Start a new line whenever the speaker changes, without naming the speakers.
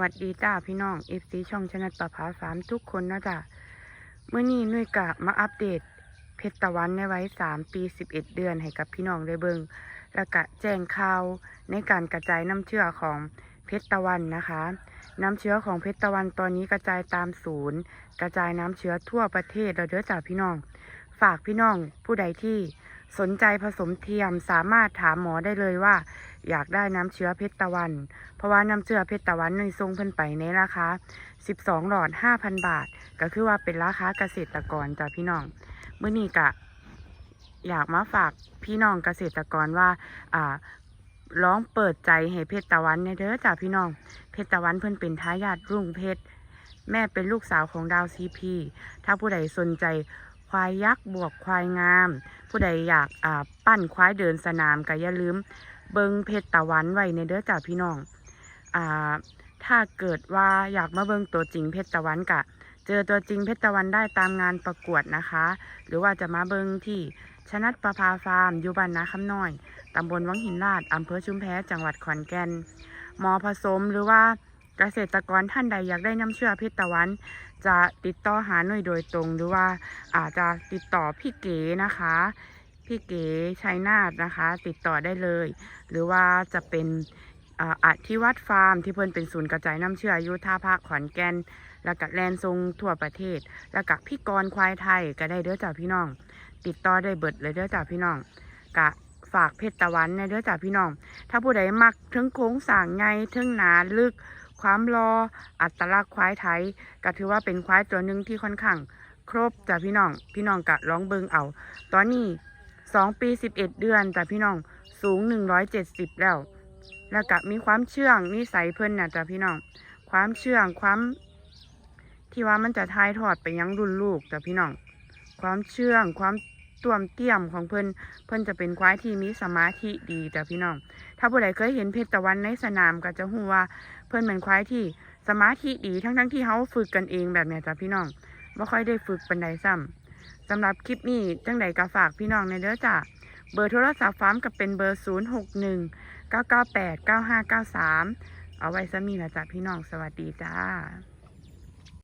วัสดีจ้าพี่น้องเอฟซีช่องชนะประภาสามทุกคนนะจ้ะเมื่อนี้นุ้ยกะมาอัปเดต เพชรตะวันในไว้สามปีสิบเอ็ดเดือนให้กับพี่น้องได้เบิงแล้วก็แจ้งข่าวในการกระจายน้ำเชื่อของเพชรตะวันนะคะ น้ำเชื้อของเพชรตะวันตอนนี้กระจายตามศูนย์ กระจายน้ำเชื้อทั่วประเทศเราเด้อจ้าพี่น้อง ฝากพี่น้องผู้ใดที่สนใจผสมเทียมสามารถถามหมอได้เลยว่า อยากได้น้ำเชื้อเพชรตะวัน เพราะว่าน้ำเชื้อเพชรตะวันในทรงเพิ่นไปในราคา12 หลอด 5,000 บาท ก็คือว่าเป็นราคาเกษตรกรจ้ะพี่น้องเมื่อนี้กะ อยากมาฝากพี่น้องเกษตรกรว่า อ่าร้องเปิดใจให้เพชรตะวันเนี่ยเด้อจ้ะพี่น้อง เพชรตะวันเพิ่นเป็นทายาทรุ่งเพชรแม่เป็นลูกสาวของดาวซีพี ถ้าผู้ใดสนใจ ควายยักษ์บวกควายงาม ผู้ใดอยากอ่าปั้นควายเดินสนามก็อย่าลืม เบิงเพชรตะวันไว้ในเด้อจ้าพี่น้องอ่าถ้าเกิดว่าอยากมาเบิงตัวจริงเพชรตะวันกะ เจอตัวจริงเพชรตะวันได้ตามงานประกวดนะคะ หรือว่าจะมาเบิงที่ชนัดประภาฟาร์มอยู่บ้านนาคำน้อยตำบลวังหินลาดอำเภอชุมแพจังหวัดขอนแก่นหมอผสมหรือว่า เกษตรกรท่านใดอยากได้น้ำเชื่อเพชรตะวัน จะติดต่อหาหน่วยโดยตรง หรือว่าอาจจะติดต่อพี่เก๋นะคะพี่เก๋ชัยนาทนะคะ ติดต่อได้เลย หรือว่าจะเป็นอาอธิวัตฟาร์มที่เพิ่นเป็นศูนย์กระจายน้ำเชื่ออยุท่าภาคขอนแก่นแล้วก็แลนทรงทั่วประเทศ แล้วก็พี่กรควายไทยก็ได้เด้อจ้าพี่น้อง ติดต่อได้เบิดเลยเด้อจ้าพี่น้องกะฝากเพชรตะวันในเด้อจ้าพี่น้อง ถ้าผู้ใดมักถึงโค้งสางไงถึงหนาลึก ความรออัตลักษณ์ควายไทยก็ถือว่าเป็นควายตัวหนึ่งที่ค่อนข้าง ครบจ้ะพี่น้อง พี่น้องกะร้องเบิงเอา ตอนนี้สองปีสิบเอ็ดเดือนจ้ะพี่น้องสูงหนึ่งร้อยเจ็ดสิบแล้ว แล้วก็มีความเชื่องนิสัยเพิ่นน่ะจ้ะพี่น้อง ความเชื่องความ ที่ว่ามันจะทายทอดไปยังรุ่นลูกจ้ะพี่น้อง ความเชื่องความ ต่วมเตี้ยมของเพิ่นเพิ่นจะเป็นควายที่มีสมาธิดีจ้ะพี่น้อง ถ้าผู้ใดเคยเห็นเพชรตะวันในสนามก็จะหูว่าเพิ่นเป็นควายที่สมาธิดีทั้งทั้งที่เขาฝึกกันเองแบบเนี้ยจ้ะพี่น้องไม่ค่อยได้ฝึกปันใดซ้ำสำหรับคลิปนี้จังใดก็ฝากพี่น้องในเด้อจ้ะเบอร์โทรศัพท์ฟาร์มก็เป็นเบอร์ 0 6 1 9 9 8 9 5 9 3 เอาไว้ซะมีละจ้ะพี่น้องสวัสดีจ้า